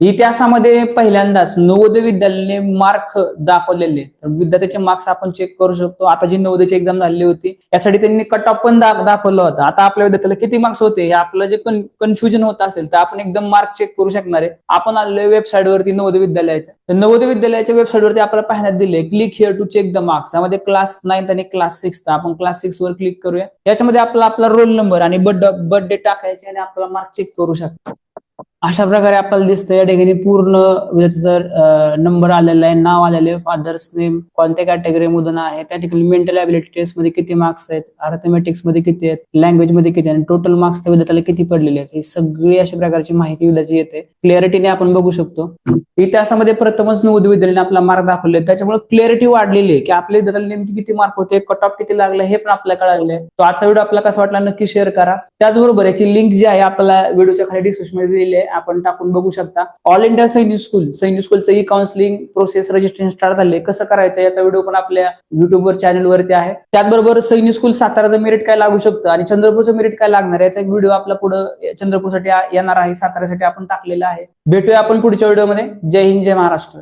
इतिहासामध्ये पहिल्यांदाच नवोदय विद्यालयाने मार्क दाखवलेले. तर विद्यार्थ्याचे मार्क्स आपण चेक करू शकतो. आता जी नवोदयची एक्झाम झालेली होती यासाठी त्यांनी कट ऑफ पण दाखवला दाखवलं होतं. आता आपल्या विद्यार्थ्याला किती मार्क्स होते हे आपलं जे कन्फ्युजन होत असेल तर आपण एकदम मार्क चेक करू शकणार आहे. आपण आलोय वेबसाईट वरती नवोदय विद्यालयाच्या. तर नवोदय विद्यालयाच्या वेबसाईट वरती आपल्याला पाहण्यात दिले click here to check the marks त्यामध्ये क्लास नाईन्थ आणि क्लास सिक्स आपण क्लास सिक्स वर क्लिक करूया. याच्यामध्ये आपला आपला रोल नंबर आणि बर्थडे टाकायचे आणि आपला मार्क चेक करू शकतो. अशा प्रकारे आपल्याला दिसतं या ठिकाणी पूर्ण जर नंबर आलेला आहे नाव आलेले फादर्स नेम कोणत्या कॅटेगरीमधून आहे त्या ठिकाणी मेंटल अबिलिटी टेस्टमध्ये किती मार्क्स आहेत अर्थमॅटिक्समध्ये किती आहेत लँग्वेजमध्ये किती आहेत टोटल मार्क्स त्या विद्यार्थ्याला किती पडलेले आहेत ही सगळी अशा प्रकारची माहिती विद्यार्थी येते. क्लिअरिटीने आपण बघू शकतो. इतिहासामध्ये प्रथमच नवोदय विद्यालयाने आपला मार्क दाखवले. त्याच्यामुळे क्लिअरिटी वाढलेली आहे की आपल्या विद्यार्थ्याला नेमकी किती मार्क होते कट ऑफ किती लागले हे पण आपल्याला कळाले तो आजचा व्हिडिओ आपल्याला कसा वाटला नक्की शेअर करा. त्याचबरोबर याची लिंक जी आहे आपल्याला व्हिडिओच्या खाली डिस्क्रिप्शनमध्ये दिलेली आहे. आपण टाकून बघू शकता. All India Sainik school Sainik स्कूलचं e counselling process registration start झाले कसं करायचं याचा व्हिडिओ पण आपल्या युट्यूबवर चॅनलवरती आहे. त्याचबरोबर सैनिक स्कूल साताराचं मेरिट काय लागू शकतं आणि चंद्रपूरचं मेरिट काय लागणार याचा एक व्हिडिओ आपला पुढे चंद्रपूरसाठी येणार आहे. साताऱ्यासाठी आपण टाकलेला आहे. भेटूया आपण पुढच्या व्हिडिओमध्ये जय हिंद जय महाराष्ट्र.